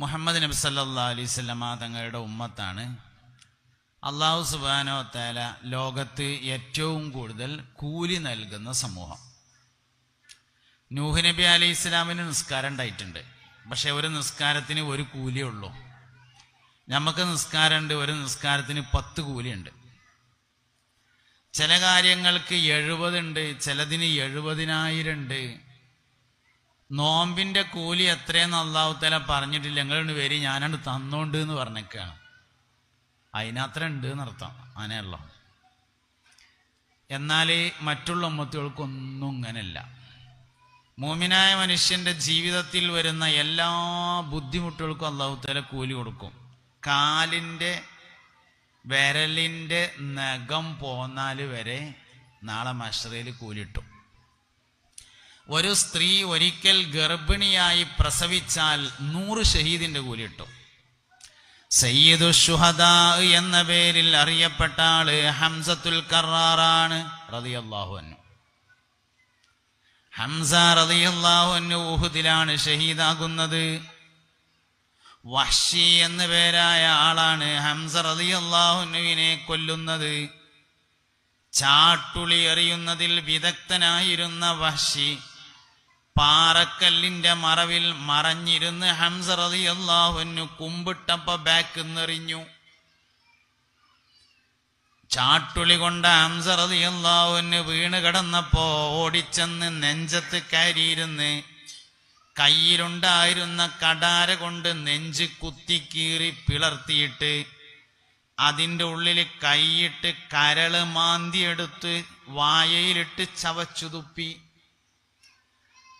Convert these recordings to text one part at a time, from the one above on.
മുഹമ്മദ് നബി സല്ലാ അലൈവല്ലമ തങ്ങളുടെ ഉമ്മത്താണ്. അള്ളാഹു സുബാനോ തേല ലോകത്ത് ഏറ്റവും കൂടുതൽ കൂലി നൽകുന്ന സമൂഹം. നൂഹ് നബി അലൈഹി ഇസ്ലാമിന് നിസ്കാരം ഉണ്ടായിട്ടുണ്ട്. പക്ഷെ ഒരു നിസ്കാരത്തിന് ഒരു കൂലിയേ ഉള്ളൂ. നമുക്ക് നിസ്കാരമുണ്ട് ഒരു നിസ്കാരത്തിന് പത്ത് കൂലിയുണ്ട്. ചില കാര്യങ്ങൾക്ക് എഴുപതുണ്ട് ചിലതിന് എഴുപതിനായിരം ഉണ്ട്. നോമ്പിന്റെ കൂലി എത്രയെന്ന് അള്ളാഹുത്തല പറഞ്ഞിട്ടില്ല. ഞങ്ങളുണ്ട് വരി ഞാനാണ്ട് തന്നോണ്ട് എന്ന് പറഞ്ഞേക്കാണ്. അതിനത്ര ഉണ്ട് എന്നർത്ഥം. അങ്ങനെയുള്ള എന്നാൽ മറ്റുള്ള ഉമ്മത്തുകൾക്കൊന്നും ഇങ്ങനല്ല. മോമിനായ മനുഷ്യന്റെ ജീവിതത്തിൽ വരുന്ന എല്ലാ ബുദ്ധിമുട്ടുകൾക്കും അള്ളാഹുത്തല കൂലി കൊടുക്കും. കാലിന്റെ വിരലിന്റെ നഖം പോന്നാൽ വരെ നാളെ മഷറയിൽ കൂലിട്ടും ഒരു സ്ത്രീ ഒരിക്കൽ ഗർഭിണിയായി പ്രസവിച്ചാൽ നൂറ് ഷഹീദിന്റെ കൂലി കിട്ടും. സയ്യിദു ഷുഹദ എന്ന പേരിൽ അറിയപ്പെട്ട ആൾ ഹംസത്തുൽ കറാറാണ് റളിയല്ലാഹു അൻഹു. ഹംസ റളിയല്ലാഹു അൻഹു ഊഹുദിലാണ് ഷഹീദാകുന്നത്. വഷി എന്ന പേരായ ആളാണ് ഹംസ റതിയല്ലാഹുനുവിനെ കൊല്ലുന്നത്. ചാട്ടുളി എറിയുന്നതിൽ വിദഗ്ധനായിരുന്ന വഹ്ഷി പാറക്കല്ലിന്റെ മറവിൽ മറഞ്ഞിരുന്ന് ഹംസ റളിയല്ലാഹുവിനു കുമ്പിട്ടപ്പ ബാക്ക് നിറിഞ്ഞു ചാട്ടുളി കൊണ്ട ഹംസ അള്ളാഹുന് വീണ് കിടന്നപ്പോ ഓടിച്ചെന്ന് നെഞ്ചത്ത് കയറിയിരുന്ന് കയ്യിലുണ്ടായിരുന്ന കടാര കൊണ്ട് നെഞ്ച് കുത്തിക്കീറി പിളർത്തിയിട്ട് അതിന്റെ ഉള്ളിൽ കൈയിട്ട് കരൾ മാന്തിയെടുത്ത് വായയിലിട്ട് ചവച്ചു തുപ്പി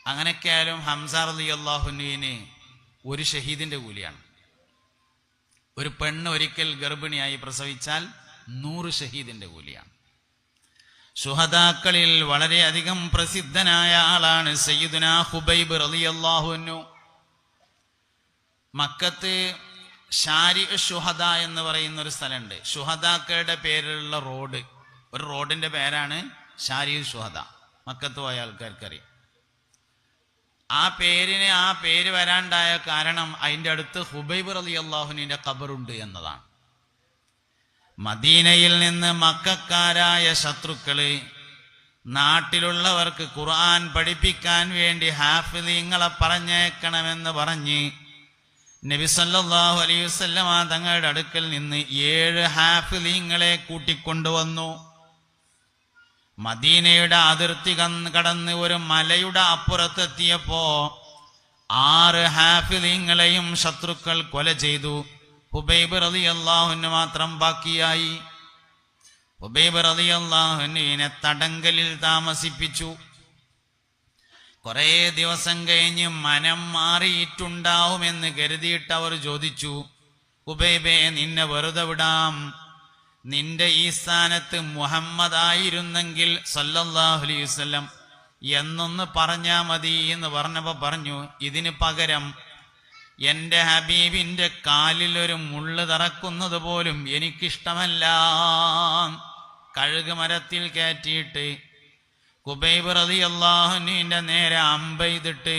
അങ്ങനെയൊക്കെയായാലും ഹംസാർ അലി അള്ളാഹുനുവിന് ഒരു ഷഹീദിന്റെ കൂലിയാണ്. ഒരു പെണ്ണ് ഒരിക്കൽ ഗർഭിണിയായി പ്രസവിച്ചാൽ നൂറ് ഷഹീദിന്റെ കൂലിയാണ്. സുഹദാക്കളിൽ വളരെയധികം പ്രസിദ്ധനായ ആളാണ് സയ്യിദുന ഹുബൈബ് റളിയല്ലാഹുനു. മക്കത്ത് ഷാരി ഷുഹദ എന്ന് പറയുന്ന ഒരു സ്ഥലമുണ്ട്. ഷുഹദാക്കളുടെ പേരിലുള്ള റോഡ്. ഒരു റോഡിന്റെ പേരാണ് ഷാരി ഷുഹദ മക്കത്ത് പോയ ആൾക്കാർക്കറിയാം. ആ പേരിന് ആ പേര് വരാണ്ടായ കാരണം അതിന്റെ അടുത്ത് ഹുബൈബ് അലി അള്ളാഹുനിന്റെ ഖബറുണ്ട് എന്നതാണ്. മദീനയിൽ നിന്ന് മക്കാരായ ശത്രുക്കൾ നാട്ടിലുള്ളവർക്ക് ഖുർആൻ പഠിപ്പിക്കാൻ വേണ്ടി ഹാഫിലിങ്ങളെ പറഞ്ഞേക്കണമെന്ന് പറഞ്ഞ് നബിസല്ലാഹു വസല്ലമ തങ്ങളുടെ അടുക്കൽ നിന്ന് ഏഴ് ഹാഫിലിങ്ങളെ കൂട്ടിക്കൊണ്ടുവന്നു. മദീനയുടെ അതിർത്തി കടന്ന് ഒരു മലയുടെ അപ്പുറത്തെത്തിയപ്പോ ആറ് ഹാഫിലിങ്ങളെയും ശത്രുക്കൾ കൊല ചെയ്തു. ഹുബൈബ് റതി അള്ളാഹുന് മാത്രം ബാക്കിയായി. ഹുബൈബ് റതി അള്ളാഹുനെ തടങ്കലിൽ താമസിപ്പിച്ചു. കുറേ ദിവസം കഴിഞ്ഞ് മനം മാറിയിട്ടുണ്ടാവുമെന്ന് കരുതിയിട്ട് അവർ ചോദിച്ചു ഹുബൈബെ നിന്നെ വെറുതെ വിടാം. നിന്റെ ഈ സ്ഥാനത്ത് മുഹമ്മദ് ആയിരുന്നെങ്കിൽ സല്ലല്ലാഹു അലൈഹി വസല്ലം എന്നൊന്ന് പറഞ്ഞാ മതി എന്ന് പറഞ്ഞപ്പോൾ പറഞ്ഞു ഇതിന് പകരം എന്റെ ഹബീബിന്റെ കാലിൽ ഒരു മുള്ള് തറക്കുന്നത് പോലും എനിക്കിഷ്ടമല്ല. കഴുക് മരത്തിൽ കയറ്റിയിട്ട് കുബൈബ് റതി അള്ളാഹുനീന്റെ നേരെ അമ്പെയ്തിട്ട്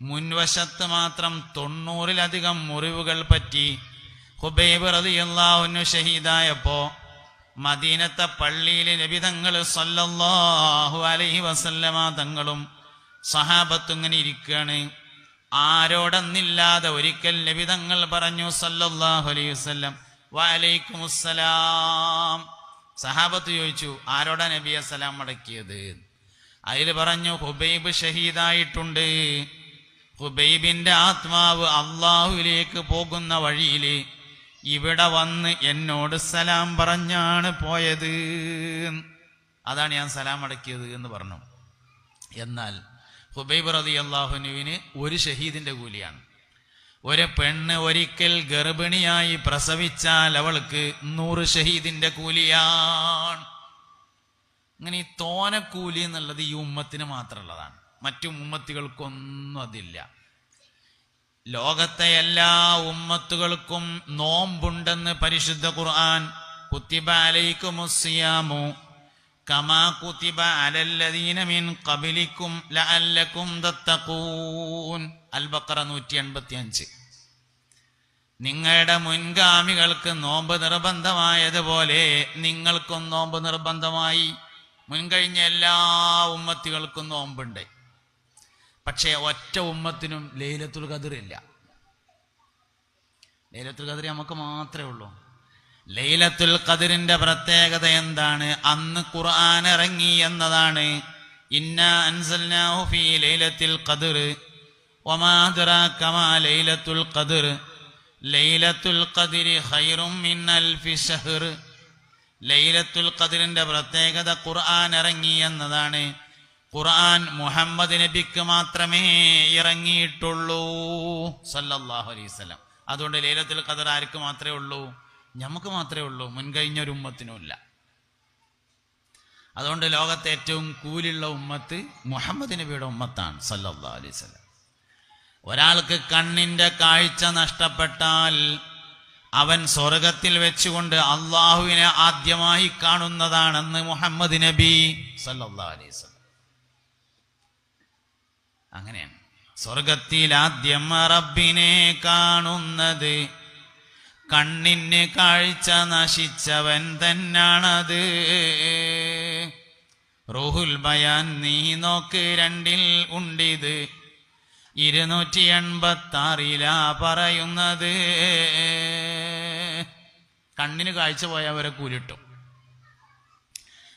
മുൻവശത്ത് മാത്രം തൊണ്ണൂറിലധികം മുറിവുകൾ പറ്റി ഹുബൈബ് റളിയല്ലാഹുവിനു ഷഹീദായപ്പോ മദീനത്തെ പള്ളിയിൽ നബിതങ്ങൾ സല്ലല്ലാഹു അലൈഹി വസല്ലമ തങ്ങളും സഹാബത്തും ഇങ്ങനെ ഇരിക്കുകയാണ് ആരോടെന്നില്ലാതെ ഒരിക്കൽ നബിതങ്ങൾ പറഞ്ഞു സല്ലല്ലാഹു അലൈഹി വസല്ലം വലൈക്കും അസ്സലാം സഹാബത്ത് ചോദിച്ചു ആരോടാ നബി അസ്സലാം മടക്കിയത് അതിൽ പറഞ്ഞു ഹുബൈബ് ഷഹീദായിട്ടുണ്ട്. ഹുബൈബിന്റെ ആത്മാവ് അള്ളാഹുവിലേക്ക് പോകുന്ന വഴിയിൽ ഇവിടെ വന്ന് എന്നോട് സലാം പറഞ്ഞാണ് പോയത്. അതാണ് ഞാൻ സലാം അടക്കിയത് എന്ന് പറഞ്ഞു. എന്നാൽ ഹുബൈബ് റതി അള്ളാഹുനുവിന് ഒരു ഷഹീദിന്റെ കൂലിയാണ്. ഒരു പെണ്ണ് ഒരിക്കൽ ഗർഭിണിയായി പ്രസവിച്ചാൽ അവൾക്ക് നൂറ് ഷഹീദിന്റെ കൂലിയാണ്. അങ്ങനെ ഈ തോനക്കൂലി എന്നുള്ളത് ഈ ഉമ്മത്തിന് മാത്രമുള്ളതാണ്. മറ്റു ഉമ്മത്തികൾക്കൊന്നും അതില്ല. ലോകത്തെ എല്ലാ ഉമ്മത്തുകൾക്കും നോമ്പുണ്ടെന്ന് പരിശുദ്ധ ഖുർആൻ കുത്തിബ അലൈക്കുമുസിയാമു കമാ കുത്തിബ അലല്ലദീന കബിലിക്കും ലഅല്ലക്കും ദത്തഖൂൻ അൽബക്കറ നൂറ്റി എൺപത്തി അഞ്ച് നിങ്ങളുടെ മുൻഗാമികൾക്ക് നോമ്പ് നിർബന്ധമായതുപോലെ നിങ്ങൾക്കും നോമ്പ് നിർബന്ധമായി. മുൻകഴിഞ്ഞ എല്ലാ ഉമ്മത്തികൾക്കും നോമ്പുണ്ട്. പക്ഷേ ഒറ്റ ഉമ്മത്തിനും ലൈലത്തുൽ ഖദറില്ല ലൈലത്തുൽ ഖദർ നമുക്ക് മാത്രമേ ഉള്ളൂ. ലൈലത്തുൽ ഖദറിന്റെ പ്രത്യേകത എന്താണ്? അന്ന് ഖുർആൻ ഇറങ്ങി എന്നതാണ്. ഇന്ന അൻസൽനാഹു ഫീ ലൈലത്തിൽ ഖദർ. വമാ അദ്റാക മാ ലൈലത്തുൽ ഖദർ. ലൈലത്തുൽ ഖദരി ഖൈറും മിൻ അൽഫി ഷഹർ ലൈലത്തുൽ ഖദറിന്റെ പ്രത്യേകത ഖുർആൻ ഇറങ്ങി എന്നതാണ്. ഖുർആൻ മുഹമ്മദ് നബിക്ക് മാത്രമേ ഇറങ്ങിയിട്ടുള്ളൂ. സല്ലല്ലാഹു അലൈഹി വസല്ലം. അതുകൊണ്ട് ലൈലത്തുൽ ഖദർ ആർക്ക് മാത്രമേ ഉള്ളൂ? നമുക്ക് മാത്രമേ ഉള്ളൂ. മുൻകഴിഞ്ഞ ഒരു ഉമ്മത്തിനുമില്ല അതുകൊണ്ട് ലോകത്തെ ഏറ്റവും കൂലുള്ള ഉമ്മത്ത് മുഹമ്മദ് നബിയുടെ ഉമ്മത്താണ് സല്ലല്ലാഹു അലൈഹി വസല്ലം. ഒരാൾക്ക് കണ്ണിന്റെ കാഴ്ച നഷ്ടപ്പെട്ടാൽ അവൻ സ്വർഗത്തിൽ വെച്ചുകൊണ്ട് അള്ളാഹുവിനെ ആദ്യമായി കാണുന്നതാണെന്ന് മുഹമ്മദ് നബി സല്ലല്ലാഹു അലൈഹി വസല്ലം. അങ്ങനെയാണ്. സ്വർഗത്തിൽ ആദ്യം റബ്ബിനെ കാണുന്നത് കണ്ണിന് കാഴ്ച നശിച്ചവൻ തന്നാണത്. റോഹുൽ ബയാൻ നീ നോക്ക് രണ്ടിൽ ഉണ്ടിത് ഇരുന്നൂറ്റി എൺപത്തി ആറിലാ പറയുന്നത്. കണ്ണിന് കാഴ്ച പോയവരെ കൂലിട്ടു.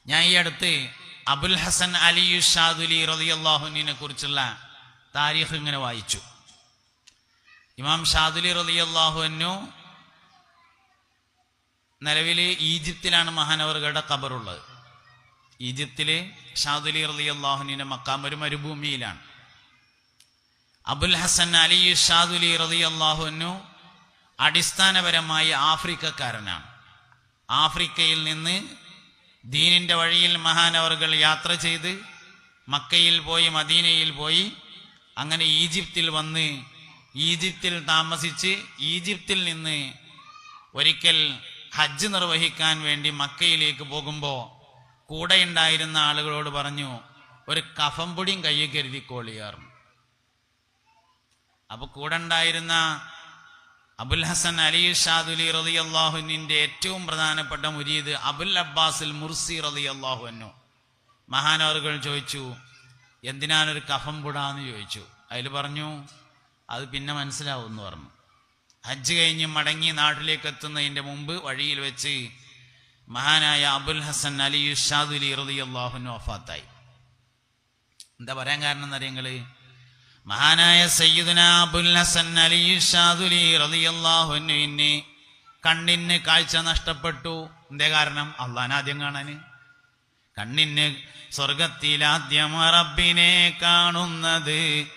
ഞാൻ ഈ അടുത്ത് അബുൽ ഹസൻ അലിയു ഷാദുലി റതിയല്ലാഹുനെ കുറിച്ചുള്ള താരീഖ് ഇങ്ങനെ വായിച്ചു. ഇമാം ഷാദുലി റതിയല്ലാഹുനു നിലവിൽ ഈജിപ്തിലാണ് മഹാനവറുകളുടെ ഖബറുള്ളത്. ഈജിപ്തിൽ ഷാദുലി റളിയല്ലാഹുവിന്റെ മക്കാം ഒരു മരുഭൂമിയിലാണ്. അബുൽ ഹസൻ അലി ഷാദുലി റതിയല്ലാഹുനു അടിസ്ഥാനപരമായി ആഫ്രിക്കക്കാരനാണ്. ആഫ്രിക്കയിൽ നിന്ന് ദീനിന്റെ വഴിയിൽ മഹാനവറുകൾ യാത്ര ചെയ്ത് മക്കയിൽ പോയി മദീനയിൽ പോയി അങ്ങനെ ഈജിപ്തിൽ വന്ന് ഈജിപ്തിൽ താമസിച്ച് ഈജിപ്തിൽ നിന്ന് ഒരിക്കൽ ഹജ്ജ് നിർവഹിക്കാൻ വേണ്ടി മക്കയിലേക്ക് പോകുമ്പോൾ കൂടെ ഉണ്ടായിരുന്ന ആളുകളോട് പറഞ്ഞു ഒരു കഫം പൊടിയും കയ്യിൽ കരുതിക്കോളിയാറും അപ്പൊ കൂടെ ഉണ്ടായിരുന്ന അബുൽ ഹസൻ അലി ഷാദുലി റതി അള്ളാഹുനിന്റെ ഏറ്റവും പ്രധാനപ്പെട്ട മുരീദ് അബുൽ അബ്ബാസിൽ മുർസി റതി അള്ളാഹുനു മഹാനവറുകൾ ചോദിച്ചു എന്തിനാണൊരു കഫം പുടാന്ന് ചോദിച്ചു? അതിൽ പറഞ്ഞു അത് പിന്നെ മനസ്സിലാവും എന്ന് പറഞ്ഞു. ഹജ്ജ് കഴിഞ്ഞ് മടങ്ങി നാട്ടിലേക്ക് എത്തുന്നതിന്റെ മുമ്പ് വഴിയിൽ വെച്ച് മഹാനായ അബുൽ ഹസൻ അലി ഷാദുലി റതി അള്ളാഹുനു വഫാത്തായി. എന്താ പറയാൻ കാരണം എന്നറിയങ്ങൾ മഹാനായ സയ്യിദുന അബുൽ ഹസൻ അലി ഷാദുലി ഇന്നെ കണ്ണിന് കാഴ്ച നഷ്ടപ്പെട്ടു. എന്തേ കാരണം? അള്ളാൻ ആദ്യം കാണാന്. കണ്ണിന് സ്വർഗത്തിൽ ആദ്യം റബ്ബിനെ കാണുന്നത്.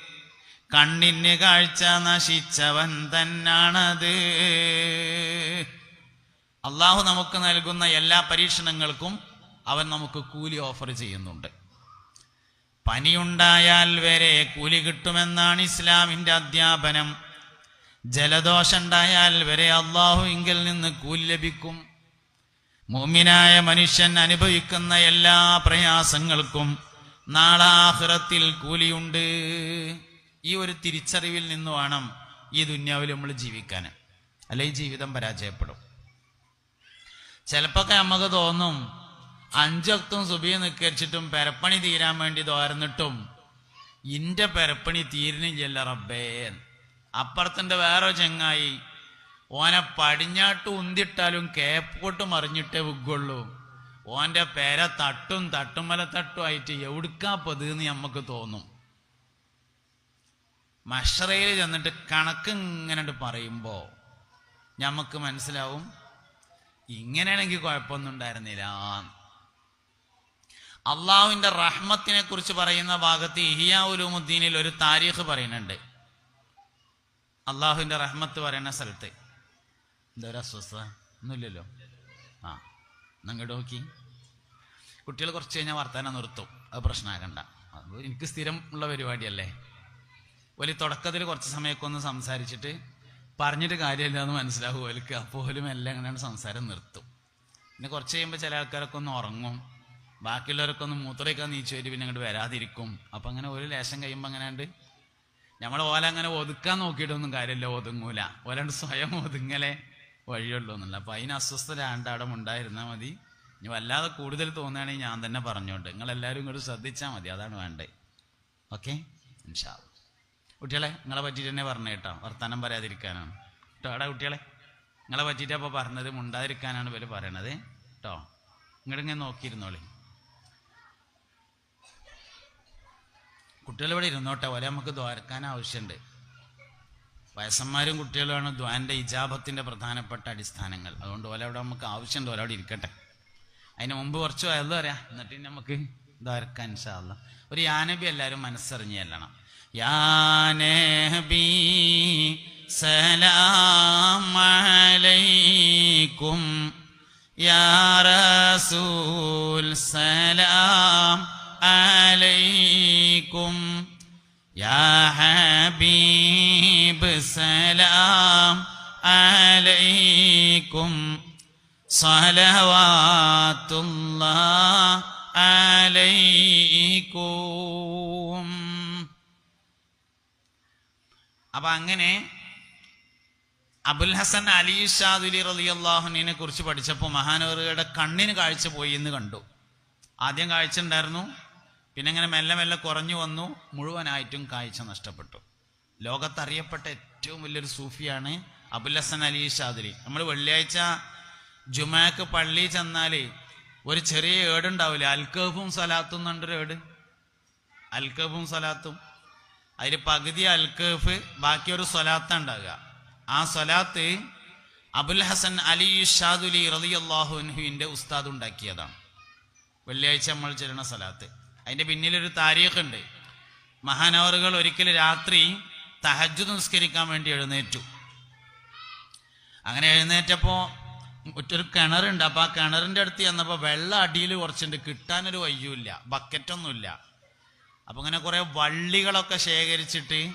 കണ്ണിന് കാഴ്ച നശിച്ചവൻ തന്നാണത്. അള്ളാഹു നമുക്ക് നൽകുന്ന എല്ലാ പരീക്ഷണങ്ങൾക്കും അവൻ നമുക്ക് കൂലി ഓഫർ ചെയ്യുന്നുണ്ട്. പനിയുണ്ടായാൽ വരെ കൂലി കിട്ടുമെന്നാണ് ഇസ്ലാമിന്റെ അധ്യാപനം. ജലദോഷമുണ്ടായാൽ വരെ അള്ളാഹു ഇങ്കിൽ നിന്ന് കൂലി ലഭിക്കും. മോമിനായ മനുഷ്യൻ അനുഭവിക്കുന്ന എല്ലാ പ്രയാസങ്ങൾക്കും നാളാഹൃത്തിൽ കൂലിയുണ്ട്. ഈ ഒരു തിരിച്ചറിവിൽ നിന്ന് വേണം ഈ ദുന്യാവിൽ നമ്മൾ ജീവിക്കാൻ. അല്ലെ ജീവിതം പരാജയപ്പെടും. ചിലപ്പോൾ നമുക്ക് തോന്നും അഞ്ചൊക്തും സുബി നിക്കരിച്ചിട്ടും പെരപ്പണി തീരാൻ വേണ്ടി തോർന്നിട്ടും ഇന്റെ പെരപ്പണി തീരുന്നില്ല റബ്ബേ. അപ്പുറത്തിന്റെ വേറെ ചെങ്ങായി ഓനെ പടിഞ്ഞാട്ട് ഉന്തിട്ടാലും കേപ്പോട്ട് മറിഞ്ഞിട്ടേ വിഗുള്ളൂ. ഓന്റെ പേര തട്ടും തട്ടുമല തട്ടും ആയിട്ട് എവിടുക്കാ പതെന്ന് നമുക്ക് തോന്നും. മഷറയിൽ ചെന്നിട്ട് കണക്ക് ഇങ്ങനെ പറയുമ്പോ നമുക്ക് മനസ്സിലാവും ഇങ്ങനെയാണെങ്കിൽ കുഴപ്പമൊന്നും ഉണ്ടായിരുന്നില്ല. അള്ളാഹുവിന്റെ റഹ്മത്തിനെ കുറിച്ച് പറയുന്ന ഭാഗത്ത് ഇഹിയാ ഉലൂമുദ്ദീനിൽ ഒരു താരീഖ് പറയുന്നുണ്ട്. അള്ളാഹുവിന്റെ റഹ്മത്ത് പറയുന്ന സ്ഥലത്ത്. എന്താ ഒരു അസ്വസ്ഥത? ഒന്നുമില്ലല്ലോ. ആ അങ്ങോട്ട് നോക്കി. കുട്ടികൾ കുറച്ച് കഴിഞ്ഞാൽ വർത്താനം നിർത്തും. അത് പ്രശ്നമാക്കണ്ട. എനിക്ക് സ്ഥിരം ഉള്ള പരിപാടിയല്ലേ. ഒരു തുടക്കത്തിൽ കുറച്ച് സമയമൊക്കെ ഒന്ന് സംസാരിച്ചിട്ട് പറഞ്ഞിട്ട് കാര്യമില്ല എന്ന് മനസ്സിലാവും. ഓലിക്ക് അപ്പോലും എല്ലാം എങ്ങനെയാണ് സംസാരം നിർത്തും. പിന്നെ കുറച്ച് കഴിയുമ്പോൾ ചില ആൾക്കാരൊക്കെ ഒന്ന് ഉറങ്ങും. ബാക്കിയുള്ളവരൊക്കെ മൂത്രയൊക്കെ നീച്ചു വരും പിന്നെ അങ്ങോട്ട് വരാതിരിക്കും. അപ്പം അങ്ങനെ ഒരു ലേശം കഴിയുമ്പോൾ അങ്ങനെയാണ്ട് നമ്മൾ ഓല അങ്ങനെ ഒതുക്കാൻ നോക്കിയിട്ടൊന്നും കാര്യമില്ല ഒതുങ്ങൂല. ഓലാണ്ട് സ്വയം ഒതുങ്ങലേ വഴിയുള്ളൂ എന്നല്ല അപ്പൊ അതിന് അസ്വസ്ഥരാണ്ട് അവിടെ ഉണ്ടായിരുന്നാൽ മതി. ഇനി വല്ലാതെ കൂടുതൽ തോന്നുകയാണെങ്കിൽ ഞാൻ തന്നെ പറഞ്ഞോണ്ട്. നിങ്ങൾ എല്ലാവരും ഇങ്ങോട്ട് ശ്രദ്ധിച്ചാൽ മതി അതാണ് വേണ്ടേ ഓക്കെ? ഇൻഷാ. കുട്ടികളെ നിങ്ങളെ പറ്റിയിട്ട് തന്നെ പറഞ്ഞു കേട്ടോ. വർത്തമാനം പറയാതിരിക്കാനാണ്. കേട്ടോ എടാ കുട്ടികളെ. നിങ്ങളെ പറ്റിയിട്ട് അപ്പോൾ പറഞ്ഞത്. മുണ്ടാതിരിക്കാനാണ് ഇവർ പറയണത്. കേട്ടോ? ഇങ്ങോട്ടിങ്ങനെ നോക്കിയിരുന്നോളി. കുട്ടികൾ ഇവിടെ ഇരുന്നോട്ടെ പോലെ നമുക്ക് ദ്വാരക്കാൻ ആവശ്യമുണ്ട് വയസ്സന്മാരും കുട്ടികളുമാണ് ദ്വാന്റെ ഇജാബത്തിന്റെ പ്രധാനപ്പെട്ട അടിസ്ഥാനങ്ങൾ. അതുകൊണ്ട് ഓല അവിടെ നമുക്ക് ആവശ്യമുണ്ട് ഓല അവിടെ ഇരിക്കട്ടെ. അതിന് മുമ്പ് കുറച്ച് വയലു പറയാം എന്നിട്ട് നമുക്ക് ദ്വാരക്കാൻ സാധ ഒരു യാനബി എല്ലാവരും മനസ്സറിഞ്ഞ് ചെല്ലണം. യാനബി സലാമലൈക്കും. യാ റസൂൽ സലാം അലൈക്കും يا حبيب سلام عليكم صلوات الله عليكم അപ്പൊ അങ്ങനെ അബുൽ ഹസൻ അലി ഷാദുലി റലിയല്ലാഹുവിനെ കുറിച്ച് പഠിച്ചപ്പോൾ മഹാനവറുകളുടെ കണ്ണിന് കാഴ്ച പോയി എന്ന് കണ്ടു ആദ്യം കാഴ്ച ഉണ്ടായിരുന്നു പിന്നെ ഇങ്ങനെ മെല്ലെ മെല്ലെ കുറഞ്ഞു വന്നു. മുഴുവനായിട്ടും കാഴ്ച നഷ്ടപ്പെട്ടു. ലോകത്തറിയപ്പെട്ട ഏറ്റവും വലിയൊരു സൂഫിയാണ് അബുൽ ഹസൻ അലി ഷാദിരി നമ്മൾ വെള്ളിയാഴ്ച ജുമാക്ക് പള്ളി ചെന്നാൽ ഒരു ചെറിയ ഏടുണ്ടാവില്ലേ? അൽക്കഫും സലാത്തും എന്നുണ്ടൊരു ഏട്. അൽക്കഫും സലാത്തും. അതിൽ പകുതി അൽക്കഫ് ബാക്കി ഒരു സ്വലാത്ത ഉണ്ടാകുക ആ സ്വലാത്ത് അബുൽ ഹസൻ അലി ഷാദുലി റളിയല്ലാഹുവിന്റെ ഉസ്താദ് ഉണ്ടാക്കിയതാണ്. വെള്ളിയാഴ്ച നമ്മൾ ചെല്ലുന്ന സ്വലാത്ത്. അതിന്റെ പിന്നിലൊരു താരീഖുണ്ട്. മഹാനവറുകൾ ഒരിക്കൽ രാത്രി തഹജ്ജുദ് നിസ്കരിക്കാൻ വേണ്ടി എഴുന്നേറ്റു. അങ്ങനെ എഴുന്നേറ്റപ്പോൾ ഒരു കിണറുണ്ട്. അപ്പോൾ ആ കിണറിന്റെ അടുത്ത് ചെന്നപ്പോൾ വെള്ളം അടിയിൽ കുറച്ചുണ്ട്. കിട്ടാനൊരു വയ്യൂല്ല ബക്കറ്റൊന്നുമില്ല. അപ്പോൾ ഇങ്ങനെ കുറേ വള്ളികളൊക്കെ ശേഖരിച്ചിട്ട്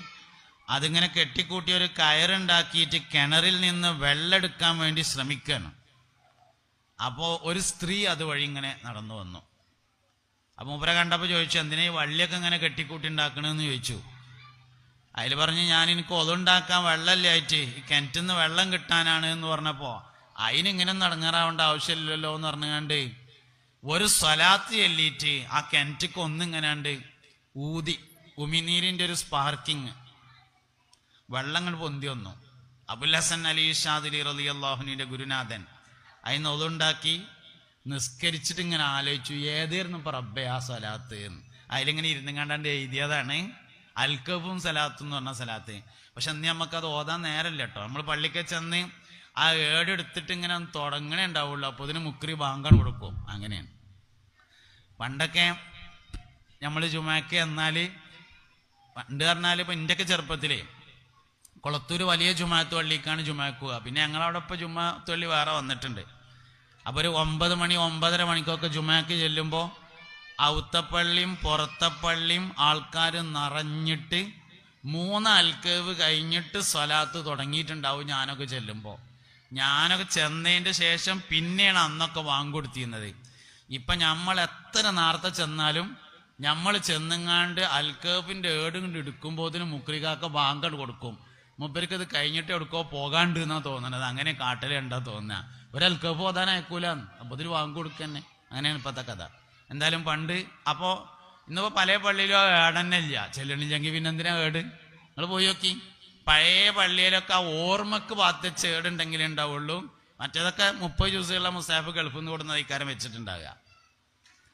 അതിങ്ങനെ കെട്ടിക്കൂട്ടി ഒരു കയറുണ്ടാക്കിയിട്ട് കിണറിൽ നിന്ന് വെള്ളം എടുക്കാൻ വേണ്ടി ശ്രമിക്കുകയാണ് അപ്പോൾ ഒരു സ്ത്രീ അതുവഴി ഇങ്ങനെ നടന്നു വന്നു. അപ്പൊ മൂപ്പരെ കണ്ടപ്പോ ചോദിച്ചു എന്തിനാ ഈ വള്ളിയൊക്കെ ഇങ്ങനെ കെട്ടിക്കൂട്ടിണ്ടാക്കണമെന്ന് ചോദിച്ചു. അതിൽ പറഞ്ഞ് ഞാൻ എനിക്ക് ഒതുണ്ടാക്കാൻ വെള്ളമല്ലേ ആയിട്ട് ഈ കിണറ്റിൽ നിന്ന് വെള്ളം കിട്ടാനാണ് എന്ന് പറഞ്ഞപ്പോ അതിനിങ്ങനെ നടങ്ങാറാവേണ്ട ആവശ്യമില്ലല്ലോ എന്ന് പറഞ്ഞുകൊണ്ട് ഒരു സ്വലാത്ത് ചെല്ലിയിട്ട് ആ കിണറ്റിക്ക് ഒന്നിങ്ങനാണ്ട് ഊതി ഉമിനീരിന്റെ ഒരു സ്പാർക്കിങ്. വെള്ളങ്ങൾ പൊന്തി വന്നു. അബുൽ ഹസൻ അലി ഷാദിലി റലി അള്ളാഹുനിന്റെ ഗുരുനാഥൻ അതിന് ഒതുണ്ടാക്കി നിസ്കരിച്ചിട്ട് ഇങ്ങനെ ആലോചിച്ചു ഏതായിരുന്നു ഇപ്പൊ റബ്ബെ ആ സ്വലാത്ത് എന്ന്. അതിലിങ്ങനെ ഇരുന്നും കണ്ടാണ്ട് എഴുതിയതാണ് അൽക്കഫും സലാത്തും എന്ന് പറഞ്ഞ സലാത്ത് പക്ഷെ അന്ന് നമുക്ക് അത് ഓതാൻ നേരമില്ല കേട്ടോ നമ്മൾ പള്ളിക്ക് ചെന്ന് ആ ഏടെടുത്തിട്ട് ഇങ്ങനെ തുടങ്ങണേ ഉണ്ടാവുള്ളൂ അപ്പൊ ഇതിന് മുക്രി ബാങ്കാണ് കൊടുക്കും. അങ്ങനെയാണ്. പണ്ടൊക്കെ നമ്മൾ ജുമാക്ക് എന്നാൽ പണ്ട് പറഞ്ഞാൽ ഇപ്പൊ ഇന്റെയൊക്കെ ചെറുപ്പത്തിലേ കുളത്തൂർ വലിയ ജുമാത്ത് പള്ളിക്കാണ് ജുമാക്കുക പിന്നെ ഞങ്ങളവിടെ ഇപ്പൊ ജുമാത്ത് പള്ളി വേറെ വന്നിട്ടുണ്ട്. അപ്പൊ ഒരു ഒമ്പത് മണി ഒമ്പതര മണിക്കൊക്കെ ജുമാക്ക് ചെല്ലുമ്പോൾ ഔത്തപ്പള്ളിയും പുറത്തപ്പള്ളിയും ആൾക്കാർ നിറഞ്ഞിട്ട് മൂന്ന് അൽക്കേവ് കഴിഞ്ഞിട്ട് സ്വലാത്ത് തുടങ്ങിയിട്ടുണ്ടാവും ഞാനൊക്കെ ചെല്ലുമ്പോൾ ഞാനൊക്കെ ചെന്നതിന്റെ ശേഷം പിന്നെയാണ് അന്നൊക്കെ വാങ്ങിക്കൊടുത്തിരുന്നത് ഇപ്പൊ നമ്മൾ എത്ര നേരത്തെ ചെന്നാലും നമ്മൾ ചെന്നുങ്ങാണ്ട് അൽക്കേഫിന്റെ ഏട് കൊണ്ട് എടുക്കുമ്പോത്തിന് മുക്രികാക്ക വാങ്കട് കൊടുക്കും. അത് കഴിഞ്ഞിട്ട് എടുക്കോ പോകാണ്ട് എന്നാ തോന്നണത്? അങ്ങനെ കാട്ടലുണ്ടാ തോന്നുക ഒരു അൽക്കേഫ് ഓതാൻ അയക്കൂല അപ്പൊ ഇതിൽ വാങ്ങി കൊടുക്കന്നെ. അങ്ങനെയാണ് ഇപ്പത്തെ കഥ. എന്തായാലും പണ്ട് അപ്പോ ഇന്നിപ്പോ പല പള്ളിയിലും ആ ഏടന്നെ ഇല്ല ചെല്ലണില്ലെങ്കിൽ പിന്നെ എന്തിനാ ഏട്? നിങ്ങൾ പോയി നോക്കി. പഴയ പള്ളിയിലൊക്കെ ആ ഓർമ്മക്ക് പാത്ത ചേടുണ്ടെങ്കിലേ ഉണ്ടാവുള്ളൂ. മറ്റേതൊക്കെ മുപ്പത് ദിവസമുള്ള മുസാഫ് ഗൾഫിൽ നിന്ന് കൊടുക്കുന്ന ഇക്കാരം വെച്ചിട്ടുണ്ടാകുക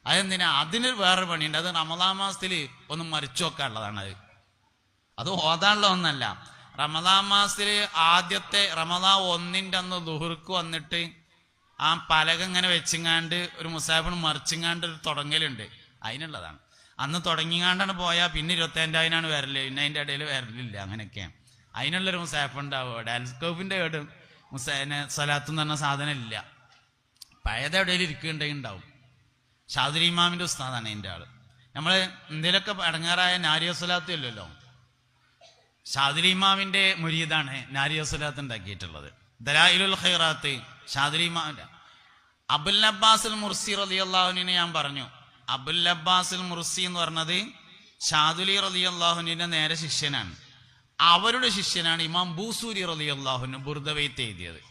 അതെന്തിനാ? അതിന് വേറെ പണിയുണ്ട്. അത് റമദാ മാസത്തിൽ ഒന്ന് മറിച്ചു വെക്കാനുള്ളതാണ് അത്. അത് ഓതാനുള്ള ഒന്നല്ല. റമദാൻ മാസത്തിൽ ആദ്യത്തെ റമദാ ഒന്നിന്റെ അന്ന് ദുഹുർക്ക് വന്നിട്ട് ആ പലക ഇങ്ങനെ വെച്ചിങ്ങാണ്ട് ഒരു മുസാഫിന് മറിച്ചിങ്ങാണ്ട് ഒരു തുടങ്ങലുണ്ട്. അതിനുള്ളതാണ്. അന്ന് തുടങ്ങിങ്ങാണ്ടാണ് പോയാൽ പിന്നെ ഇരുപത്തേഴായിനാണ് വരൽ. പിന്നെ അതിന്റെ ഇടയിൽ വരലില്ല അങ്ങനെയൊക്കെയാണ് അതിനുള്ളൊരു മുസാഫ് ഉണ്ടാവുക ഡാൽസ്കോഫിന്റെ ഏട് മുസേനെ സലാത്ത് എന്ന് പറഞ്ഞ സാധനം ഇല്ല. പഴയത് എവിടെയും ഇരിക്കുന്നുണ്ടെങ്കിൽ ഉണ്ടാവും. ഷാദുരി ഇമാമിന്റെ ഉസ്താദാണ് എന്റെ ആൾ നമ്മൾ എന്തെങ്കിലുമൊക്കെ അടങ്ങാറായ നാരിയ സ്വലാത്തും ഇല്ലല്ലോ. ഷാദുൽ ഇമാമിന്റെ മുരീദാണ് നാരിയ സ്വലാത്ത് ഉണ്ടാക്കിയിട്ടുള്ളത്. ദലായിലുൽ ഖൈറാത്ത് ഷാദുൽ ഇമാമിന്റെ അബുൽ അബ്ബാസുൽ മുർസി റളിയല്ലാഹുവിനെ ഞാൻ പറഞ്ഞു. അബുൽ അബ്ബാസുൽ മുർസി എന്ന് പറഞ്ഞത് ഷാദുലി റളിയല്ലാഹുവിന്റെ നേരെ ശിഷ്യനാണ്. അവരുടെ ശിഷ്യനാണ് ഇമാം ബൂസൂരി റലി അള്ളാഹുന് ബുർദവൈത്ത് എഴുതിയത്.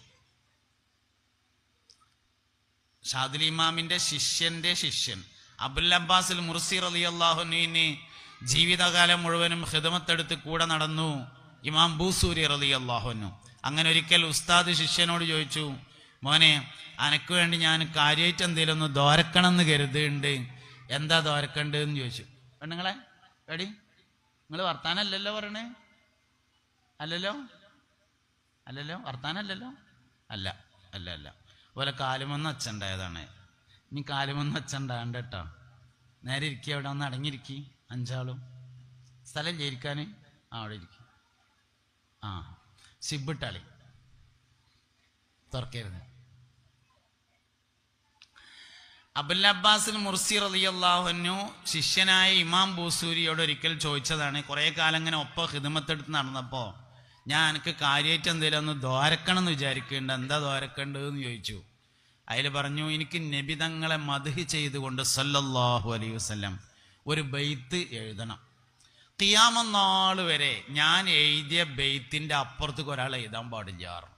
ഷാദുലി ഇമാമിന്റെ ശിഷ്യന്റെ ശിഷ്യൻ അബുൽ അബ്ബാസിൽ മുർസി റലി അള്ളാഹുന് ജീവിതകാലം മുഴുവനും ഹിതമത്തെടുത്ത് കൂടെ നടന്നു. ഇമാം ബൂസൂരി റലി അള്ളാഹുനു അങ്ങനെ ഒരിക്കൽ ഉസ്താദ് ശിഷ്യനോട് ചോദിച്ചു മോനെ അനക്ക് വേണ്ടി ഞാൻ കാര്യമായിട്ട് എന്തെങ്കിലും ഒന്ന് ദോരക്കണം എന്ന് കരുതുന്നുണ്ട് എന്താ ദോരക്കണ്ട് എന്ന് ചോദിച്ചു. പെണ്ണുങ്ങളെ എടി നിങ്ങൾ വർത്താനല്ലല്ലോ പറയണേ? അല്ലല്ലോ? അല്ലല്ലോ? വർത്താനല്ലല്ലോ? അല്ല അല്ല അല്ല. അതുപോലെ കാലുമൊന്ന് അച്ഛണ്ടായതാണ് ഇനി കാലുമൊന്ന് അച്ഛണ്ടാണ്ട് കേട്ടോ നേരെ ഇരിക്കുക അവിടെ ഒന്ന് അടങ്ങിയിരിക്കി. അഞ്ചാളും സ്ഥലം ചേരിക്കാൻ ആ അവിടെ ഇരിക്കും. ആ സിബിട്ടാളി തുറക്കരുത്. അബുൽ അബ്ബാസിൽ മുർസി റലിയല്ലാഹുനു ശിഷ്യനായ ഇമാം ബൂസൂരിയോട് ഒരിക്കൽ ചോദിച്ചതാണ് കുറെ കാലം ഇങ്ങനെ ഒപ്പം ഹിദമത്തെടുത്ത് നടന്നപ്പോൾ ഞാൻ എനിക്ക് കാര്യമായിട്ട് എന്തെങ്കിലും ഒന്ന് ദ്വാരക്കണം എന്ന് വിചാരിക്കുന്നുണ്ട്. എന്താ ദ്വാരക്കേണ്ടത് എന്ന് ചോദിച്ചു. അതിൽ പറഞ്ഞു എനിക്ക് നബിതങ്ങളെ മധു ചെയ്തുകൊണ്ട് സല്ലല്ലാഹു അലൈഹി വസല്ലം ഒരു ബെയ്ത്ത് എഴുതണം. ഖിയാമനാൾ വരെ ഞാൻ എഴുതിയ ബെയ്ത്തിന്റെ അപ്പുറത്തേക്ക് ഒരാൾ എഴുതാൻ പാടില്ല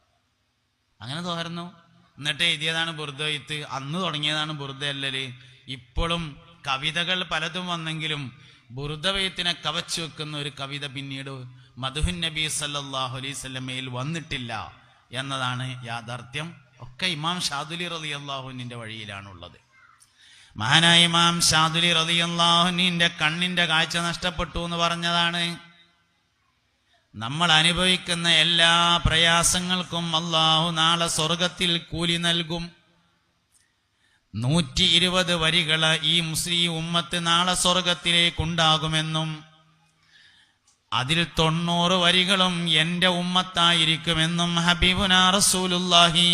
അങ്ങനെ തോരുന്നു എന്നിട്ട് എഴുതിയതാണ് ബുർദയിത്ത് അന്ന് തുടങ്ങിയതാണ് ബുർദ അല്ലല്. ഇപ്പോഴും കവിതകൾ പലതും വന്നെങ്കിലും ബുർദവയത്തിനെ കവച്ചു വെക്കുന്ന ഒരു കവിത പിന്നീട് മധുഹുൻ നബി സല്ലാഹു അലൈഹി സ്വലമയിൽ വന്നിട്ടില്ല എന്നതാണ് യാഥാർത്ഥ്യം. ഒക്കെ ഇമാം ഷാദുലി റലി അള്ളാഹുവിന്റെ വഴിയിലാണുള്ളത്. മഹാനായ ഇമാം ഷാദുലി അള്ളാഹുവിന്റെ കണ്ണിന്റെ കാഴ്ച നഷ്ടപ്പെട്ടു എന്ന് പറഞ്ഞതാണ്. നമ്മൾ അനുഭവിക്കുന്ന എല്ലാ പ്രയാസങ്ങൾക്കും അള്ളാഹു നാളെ സ്വർഗത്തിൽ കൂലി നൽകും. നൂറ്റി ഇരുപത് വരികൾ ഈ മുസ്ലിം ഉമ്മത്ത് നാളെ സ്വർഗത്തിലേക്കുണ്ടാകുമെന്നും അതിൽ തൊണ്ണൂറ് വരികളും എന്റെ ഉമ്മത്തായിരിക്കുമെന്നും ഹബീബുന റസൂലുല്ലാഹി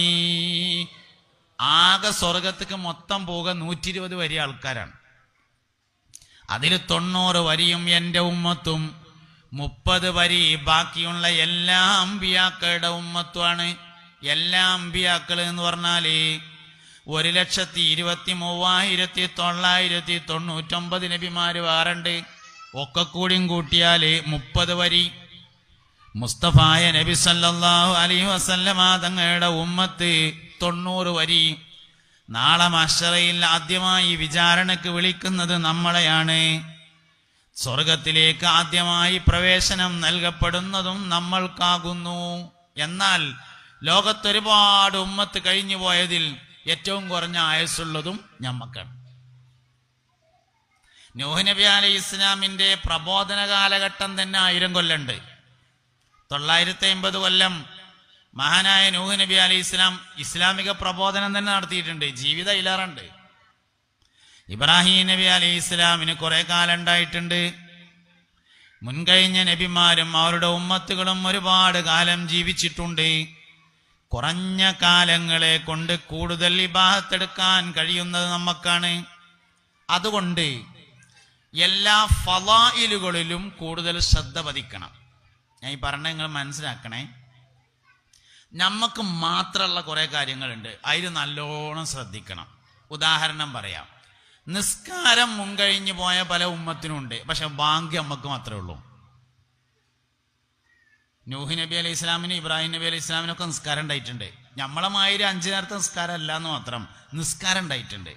ആകെ സ്വർഗത്തേക്ക് മൊത്തം പോക നൂറ്റി ഇരുപത് വരി ആൾക്കാരാണ്. അതിൽ തൊണ്ണൂറ് വരിയും എന്റെ ഉമ്മത്തും മുപ്പത് വരി ബാക്കിയുള്ള എല്ലാ അമ്പിയാക്കളുടെ ഉമ്മത്തുമാണ്. എല്ലാ അമ്പിയാക്കൾ എന്ന് പറഞ്ഞാൽ ഒരു ലക്ഷത്തി ഇരുപത്തി മൂവായിരത്തി തൊള്ളായിരത്തി തൊണ്ണൂറ്റൊമ്പത് നബിമാര് വേറുണ്ട്. ഒക്കെ കൂടിയും കൂട്ടിയാൽ മുപ്പത് വരി. മുസ്തഫായ നബി സല്ലാഹു അലൈഹി വസല്ലമ തങ്ങളുടെ ഉമ്മത്ത് തൊണ്ണൂറ് വരി. നാളെ മഷറയിൽ ആദ്യമായി വിചാരണക്ക് വിളിക്കുന്നത് നമ്മളെയാണ്. സ്വർഗത്തിലേക്ക് ആദ്യമായി പ്രവേശനം നൽകപ്പെടുന്നതും നമ്മൾക്കാകുന്നു. എന്നാൽ ലോകത്തൊരുപാട് ഉമ്മത്ത് കഴിഞ്ഞു പോയതിൽ ഏറ്റവും കുറഞ്ഞ ആയുസ്സുള്ളതും ഞമ്മക്കാണ്. നൂഹ് നബി അലൈഹി ഇസ്ലാമിന്റെ പ്രബോധന കാലഘട്ടം തന്നെ ആയിരം കൊല്ലുണ്ട്. തൊള്ളായിരത്തി അമ്പത് കൊല്ലം മഹാനായ നൂഹ് നബി അലി ഇസ്ലാം ഇസ്ലാമിക പ്രബോധനം തന്നെ നടത്തിയിട്ടുണ്ട് ജീവിതം ഇല്ലാറുണ്ട് ഇബ്രാഹിം നബി അലി ഇസ്ലാമിന് കുറെ കാലം ഉണ്ടായിട്ടുണ്ട്. മുൻകഴിഞ്ഞ നബിമാരും അവരുടെ ഉമ്മത്തുകളും ഒരുപാട് കാലം ജീവിച്ചിട്ടുണ്ട്. കുറഞ്ഞ കാലങ്ങളെ കൊണ്ട് കൂടുതൽ വിവാഹത്തെടുക്കാൻ കഴിയുന്നത് നമുക്കാണ് അതുകൊണ്ട് എല്ലാ ഫലായിലുകളിലും കൂടുതൽ ശ്രദ്ധ പതിക്കണം. ഞാൻ ഈ പറഞ്ഞ നിങ്ങൾ മനസ്സിലാക്കണേ. നമുക്ക് മാത്രമുള്ള കുറേ കാര്യങ്ങളുണ്ട്. അതിൽ നല്ലോണം ശ്രദ്ധിക്കണം. ഉദാഹരണം പറയാം. നിസ്കാരം മുൻകഴിഞ്ഞു പോയ പല ഉമ്മത്തിനുണ്ട്. പക്ഷെ ബാങ്ക് നമുക്ക് മാത്രമേ ഉള്ളൂ. നൂഹി നബി അലൈഹി ഇസ്ലാമിന് ഇബ്രാഹിം നബി അലൈഹി ഇസ്ലാമിനൊക്കെ നിസ്കാരം ഉണ്ടായിട്ടുണ്ട്. നമ്മളെ മാതിരി അഞ്ചു നേരത്തെ നിസ്കാരം അല്ല എന്ന് മാത്രം നിസ്കാരം ഉണ്ടായിട്ടുണ്ട്.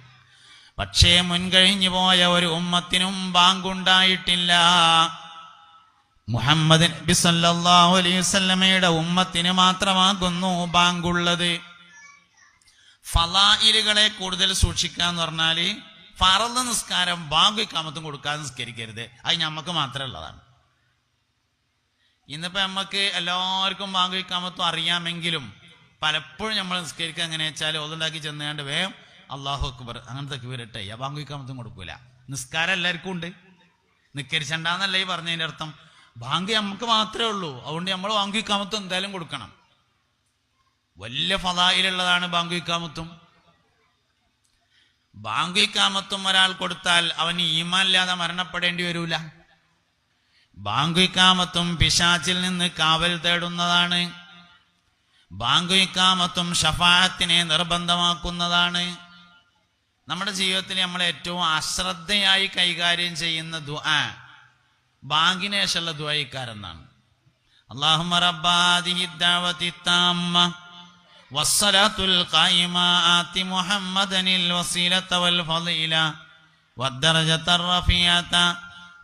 പക്ഷേ മുൻകഴിഞ്ഞു പോയ ഒരു ഉമ്മത്തിനും ബാങ്കുണ്ടായിട്ടില്ല. മുഹമ്മദ് നബി സല്ലല്ലാഹു അലൈഹി വസല്ലമയുടെ ഉമ്മത്തിന് മാത്രമാകുന്നു ബാങ്കുള്ളത്. ഫലായിലുകളെ കൂടുതൽ സൂക്ഷിക്കുക എന്ന് പറഞ്ഞാൽ ഫറന്ന് നിസ്കാരം ബാങ്ക് കാമത്തും കൊടുക്കാതെ നിസ്കരിക്കരുത്. അത് നമുക്ക് മാത്രമുള്ളതാണ് ഇന്നിപ്പോ നമുക്ക് എല്ലാവർക്കും ബാങ്ക് കാമത്തും അറിയാമെങ്കിലും പലപ്പോഴും നമ്മൾ നിസ്കരിക്കുക എങ്ങനെ വെച്ചാൽ ഒതുണ്ടാക്കി ചെന്നുകൊണ്ട് വേഗം അള്ളാഹു അക്ബർ അങ്ങനത്തെ വരട്ടെ. ആ ബാങ്ക് കാമത്തും കൊടുക്കൂല. നിസ്കാരം എല്ലാവർക്കും ഉണ്ട്. നിക്കരിച്ചണ്ടെന്നല്ല ഈ പറഞ്ഞതിന്റെ അർത്ഥം. ബാങ്ക് നമുക്ക് മാത്രമേ ഉള്ളൂ. അതുകൊണ്ട് നമ്മൾ ബാങ്ക് കാമത്തും എന്തായാലും കൊടുക്കണം. വലിയ ഫലായിലുള്ളതാണ് ബാങ്ക് ഇക്കാമത്തും. ബാങ്ക് ഇക്കാമത്തും ഒരാൾ കൊടുത്താൽ അവന് ഈമാനില്ലാതെ മരണപ്പെടേണ്ടി വരൂല. ബാങ്ക് ഇക്കാമത്തും പിശാച്ചിൽ നിന്ന് കാവൽ തേടുന്നതാണ്. ബാങ്ക് ഇക്കാമത്തും ഷഫായത്തിനെ നിർബന്ധമാക്കുന്നതാണ്. നമ്മുടെ ജീവിതത്തിൽ നമ്മൾ ഏറ്റവും അശ്രദ്ധയായി കൈകാര്യം ചെയ്യുന്ന ദുആ ബാങ്കിന് ശേഷമുള്ള ദ്വൈക്കാരെന്നാണ് اللهم رب هذه الدعوة التامة والصلاة القائمة آت محمدا الوسيلة والفضيلة والدرجة الرفيعة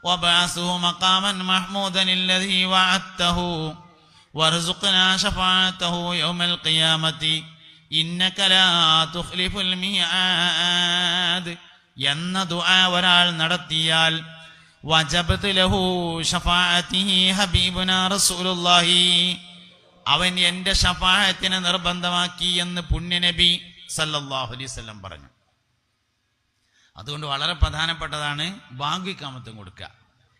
وابعثه مقاما محمودا الذي وعدته وارزقنا شفاعته يوم القيامة إنك لا تخلف الميعاد എന്ന ദുആ ഒരാൾ നടത്തിയാൽ വജബത്ത് ലഹു ഷഫാഅത്തിഹി ഹബീബുന റസൂലുള്ളാഹി. അവൻ എന്റെ ഷഫാഅത്തിനെ നിർബന്ധമാക്കി എന്ന് പുണ്യനബി സല്ലല്ലാഹു അലൈഹി വസല്ലം പറഞ്ഞു. അതുകൊണ്ട് വളരെ പ്രധാനപ്പെട്ടതാണ് ബാങ്കിക്കാമത്തും കൊടുക്കുക.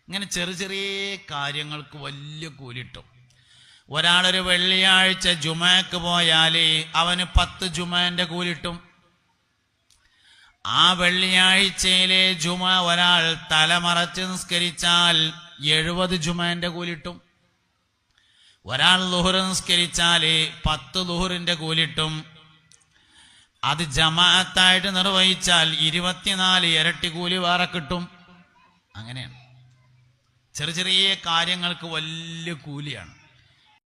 ഇങ്ങനെ ചെറിയ ചെറിയ കാര്യങ്ങൾക്ക് വലിയ കൂലിട്ടും. ഒരാളൊരു വെള്ളിയാഴ്ച ജുമാക്ക് പോയാൽ അവന് പത്ത് ജുമാന്റെ കൂലിട്ടും. ആ വെള്ളിയാഴ്ചയിലെ ജുമ ഒരാൾ തലമറച്ച് നിസ്കരിച്ചാൽ എഴുപത് ജുമാന്റെ കൂലിട്ടും ഒരാൾ ലുഹുർ നിസ്കരിച്ചാൽ പത്ത് ലുഹുറിന്റെ കൂലിട്ടും അത് ജമാഅത്തായിട്ട് നിർവഹിച്ചാൽ ഇരുപത്തിനാല് ഇരട്ടി കൂലി വേറെ കിട്ടും. അങ്ങനെയാണ്. ചെറിയ ചെറിയ കാര്യങ്ങൾക്ക് വലിയ കൂലിയാണ്.